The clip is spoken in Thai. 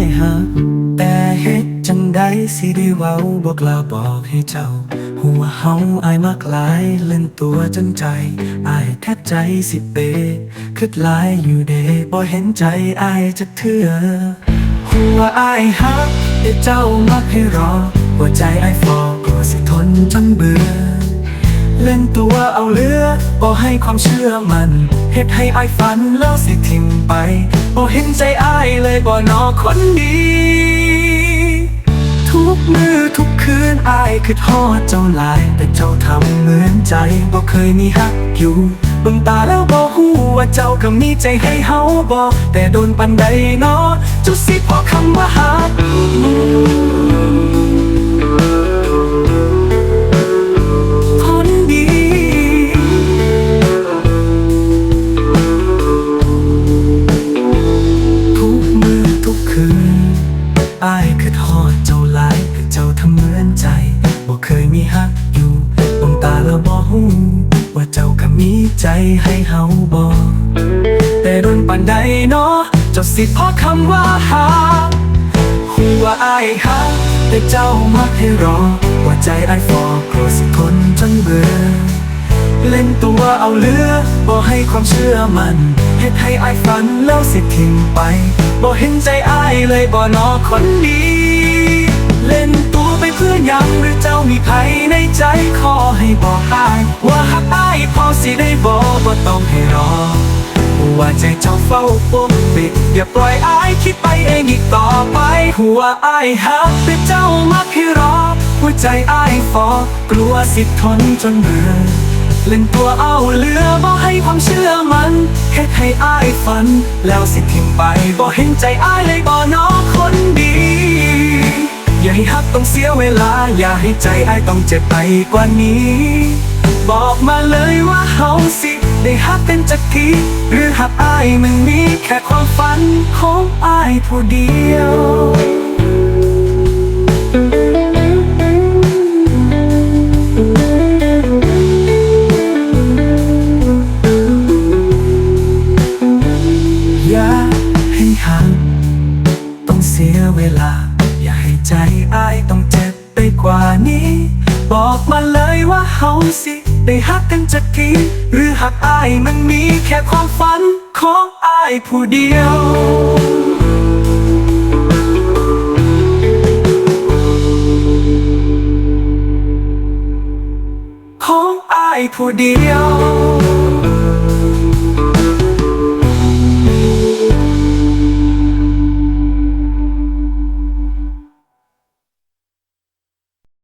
ายหักแต่เหตุจังใดสิได้เว้าบอกลาบอกให้เจ้า หัวเฮาอายมากลายเล่นตัวจนใจอายแทบใจสิเปคิดลายอยู่เดบ่เห็นใจอายจะเถื่อหัวอายหักแต่เจ้ามักให้รอหัวใจอายฟอกลัสิทนจนเบื่อ เล่นตัวเอาเลือบ่ให้ความเชื่อมันเฮ็ดให้อายฝันแล้วสิทิ้งไปบ่เห็นใจอายเลยบ่นอคนดี ทุกมือทุกคืนอายคือทอดเจ้าหลาย แต่เจ้าทำเหมือนใจบ่เคยมีฮักอยู่บิ่งตาแล้วบ่ฮู้ว่าเจ้าก็มีใจให้เฮาบ่แต่โดนปันใดเนาะจุดสิพอคำว่าฮัก อายคือทอดเจ้าหลายคือเจ้าทำเหมือนใจบ่เคยมีฮักอยู่ดวงตาแล้วบ่ฮู้ว่าเจ้าก็มีใจให้เฮาบ่แต่โดนปานใดเนาะเจ้าสิพอคำว่าฮักหัวาอายฮักแต่เจ้ามักให้รอว่าใจอายฟอกลัวสิทนจนเบื่อ เล่นตัวเอาเลือบ่ให้ความเชื่อมันเฮ็ดให้อายฝันแล้วสิทิ้งไปบ่เห็นใจอายเลยบ่นอคนดีเล่นตัวไปเพื่อยังหรือเจ้ามีใครในใจขอให้บอกอายว่าหักอายพอสิได้บ่บ่ต้องให้รอว่าใจเจ้าเฝ้าปกปิดอย่าปล่อยอายคิดไปเองอีกต่อไป หัวอายฮักแต่เจ้ามักให้รอหัวใจอายฟอกลัวสิทนจนเบื่อ เล่นตัวเอาเลือบ่ให้ความเชื่อมันเฮ็ดให้อายฝัน แล้วสิทิ้งไปบ่เห็นใจอายเลยบ่น้อคนดี อย่าให้ฮักต้องเสียเวลา อย่าให้ใจอายต้องเจ็บไปกว่านี้ บอกมาเลยว่าเฮาสิได้ฮักเป็นจักทีหรือฮักอายมันมีแค่ความฝันของอายผู้เดียว เวลา อย่าให้ใจอายต้องเจ็บไปกว่านี้ บอกมาเลยว่าเฮาสิได้ฮักกันจักทีหรือฮักอายมันมีแค่ความฝันของอายผู้เดียวของอายผู้เดียว